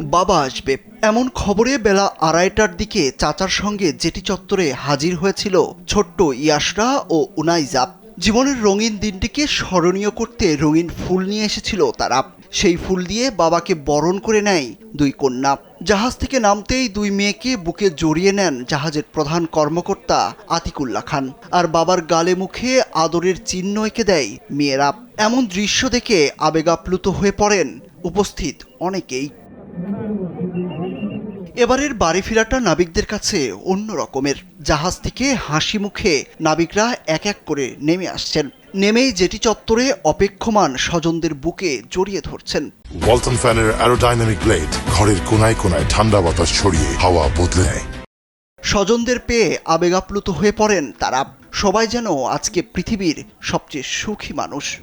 বাবা আসবে। এমন খবরে বেলা আড়াইটার দিকে চাচার সঙ্গে জেটি চত্বরে হাজির হয়েছিল ছোট্ট ইয়াসরা ও উনাইজাব জীবনের রঙিন দিনটিকে স্মরণীয় করতে রঙিন ফুল নিয়ে এসেছিল তারা। সেই ফুল দিয়ে বাবাকে বরণ করে নেয় দুই কন্যা। জাহাজ থেকে নামতেই দুই মেয়েকে বুকে জড়িয়ে নেন জাহাজের প্রধান কর্মকর্তা আতিকুল্লা খান। আর বাবার গালে মুখে আদরের চিহ্ন এঁকে দেয় মেয়েরা। এমন দৃশ্য দেখে আবেগাপ্লুত হয়ে পড়েন উপস্থিত অনেকেই। এবারের বাড়ি ফেরাটা নাবিকদের কাছে অন্য রকমের। জাহাজ থেকে হাসি মুখে নাবিকরা এক এক করে নেমে আসছেন। নেমেই জেটি চত্বরে অপেক্ষমান স্বজনদের বুকে জড়িয়ে ধরছেন। ওয়ালটন ফ্যানের অ্যারোডাইনামিক ব্লেড ঘরের কোনায় কোনায় ঠান্ডা বাতাস ছড়িয়ে হাওয়া বদলে নেয়। স্বজনদের পেয়ে আবেগাপ্লুত হয়ে পড়েন তারা। সবাই যেন আজকে পৃথিবীর সবচেয়ে সুখী মানুষ।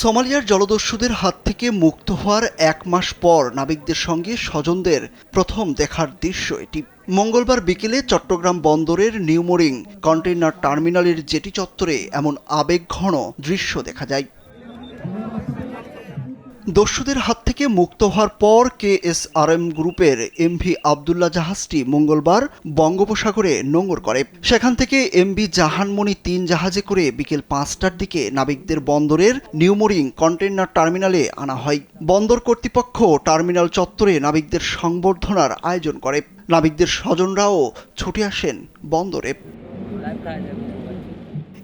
সোমালিয়ার জলদস্যুদের হাত থেকে মুক্ত হওয়ার এক মাস পর নাবিকদের সঙ্গে স্বজনদের প্রথম দেখার দৃশ্য এটি। মঙ্গলবার বিকেলে চট্টগ্রাম বন্দরের নিউমোরিং কন্টেইনার টার্মিনালের জেটি চত্বরে এমন আবেগঘন দৃশ্য দেখা যায়। দস্যুদের হাত থেকে মুক্ত হওয়ার পর কে এস আর এম গ্রুপের এমভি আবদুল্লাহ জাহাজটি মঙ্গলবার বঙ্গোপসাগরে নোঙর করে। সেখান থেকে এমভি জাহানমণি তিন জাহাজে করে বিকেল পাঁচটার দিকে নাবিকদের বন্দরের নিউমোরিং কন্টেইনার টার্মিনালে আনা হয়। বন্দর কর্তৃপক্ষ টার্মিনাল চত্বরে নাবিকদের সংবর্ধনার আয়োজন করে। নাবিকদের স্বজনরাও ছুটে আসেন বন্দরে।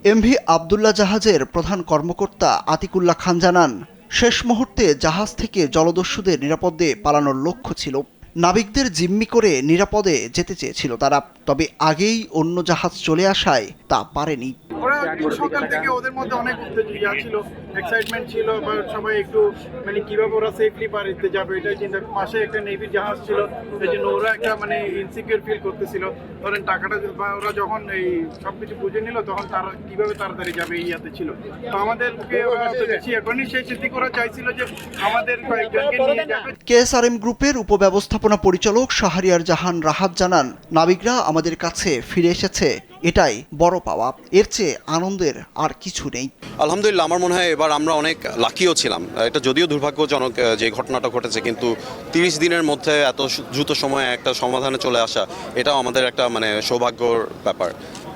এমভি আবদুল্লাহ জাহাজের প্রধান কর্মকর্তা আতিকুল্লাহ খান জানান শেষ মুহূর্তে জাহাজ থেকে জলদস্যুদের নিরাপদে পালানোর লক্ষ্য ছিল। নাবিকদের জিম্মি করে নিরাপদে যেতে চেয়েছিল তারা, তবে আগেই অন্য জাহাজ চলে আসায় তা পারেনি। ওরা সকাল থেকে ওদের মধ্যে অনেক ইয়া ছিল এক্সাইটমেন্ট ছিল বা সবাই একটু মানে কীভাবে ওরা সেফলি বাড়িতে যাবে এটা চিন্তা। পাশে একটা নেভির জাহাজ ছিল এই জন্য ওরা একটা মানে ইনসিকিউর ফিল করতেছিল। ধরেন টাকাটা বা ওরা যখন এই সবকিছু বুঝে নিল তখন তারা কীভাবে তাড়াতাড়ি যাবে এই ইয়াতে ছিল। তো আমাদেরকে ওরা বেশি এখনই সেই সিদ্ধি করা চাইছিল যে আমাদের কয়েকজনকে নিয়ে যাবে। কেএসআরএম গ্রুপের উপব্যবস্থাপনা পরিচালক শাহরিয়ার জাহান রাহাত জানান নাবিকরা আমাদের কাছে ফিরে এসেছে। এটাই বড় পাওয়া। এর চেয়ে আনন্দের আর কিছু নেই। আলহামদুলিল্লাহ আমার মনে হয় এবার আমরা অনেক লাকিও ছিলাম। এটা যদিও দুর্ভাগ্যজনক যে ঘটনাটা ঘটেছে কিন্তু তিরিশ দিনের মধ্যে এত দ্রুত সময়ে একটা সমাধানে চলে আসা এটাও আমাদের একটা মানে সৌভাগ্যর ব্যাপার।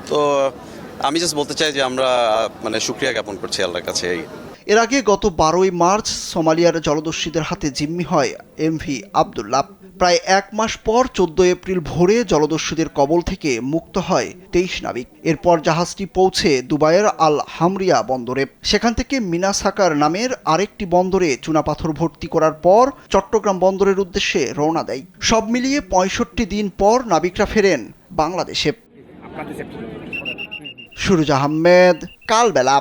তো আমি জাস্ট বলতে চাই যে আমরা মানে সুক্রিয়া জ্ঞাপন করছি আল্লাহর কাছে এই। এর আগে গত বারোই মার্চ সোমালিয়ার জলদস্যুদের হাতে জিম্মি হয় এমভি আবদুল্লাহ। প্রায় এক মাস পর চোদ্দ এপ্রিল ভোরে জলদস্যুদের কবল থেকে মুক্ত হয় তেইশ নাবিক। এরপর জাহাজটি পৌঁছে দুবাইয়ের আল হামরিয়া বন্দরে। সেখান থেকে মিনাসাকার নামের আরেকটি বন্দরে চুনাপাথর ভর্তি করার পর চট্টগ্রাম বন্দরের উদ্দেশ্যে রওনা দেয়। সব মিলিয়ে পঁয়ষট্টি দিন পর নাবিকরা ফেরেন বাংলাদেশে। সুরুজ আহমেদ কালবেলা।